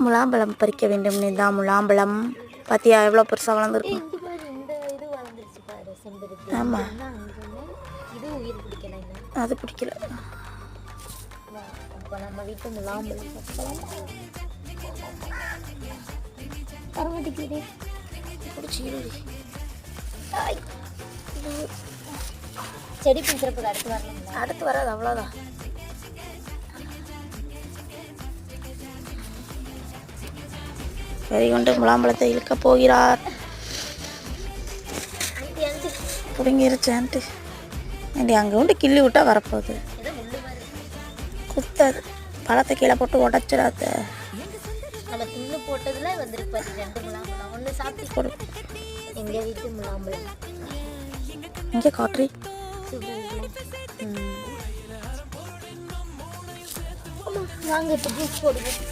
முலாம்பழம் பறிக்க வேண்டும் தான் முலாம்பழம். பாத்தியா எவ்வளோ பெருசாக வளர்ந்துருக்கும் இந்த பாரு இந்த இது வளர்ந்துருச்சு பாரு செம்பருத்தி. ஆமா. என்ன அங்க ஒண்ணு. இது உயிர் பிடிக்கல இன்னும் அது பிடிக்கல நம்ம வீட்டு முலாம்பழம் செடி பிடிக்கிறப்ப அடுத்து வரணும்ல. அடுத்து வராது அவ்வளோதான் சரி கொண்டு முலாம்பழத்தை இழுக்க போகிறார். ஆண்டி ஆண்டி. ஏண்டி அங்கே கொண்டு கிள்ளி விட்டா வரப்போகுது. குத்தாது. பழத்தை கீழே போட்டு உடச்சிடாத. நம்ம தின்னு போட்டதுல வந்திருக்கு பாரு ரெண்டு முலாம்பழம். ஒன்று சாப்பிட்டு கொடு. எங்க வீட்டு முலாம்பழம். இங்கே ஆமா வாங்க இப்போ ஜூஸ் போடுவோம்.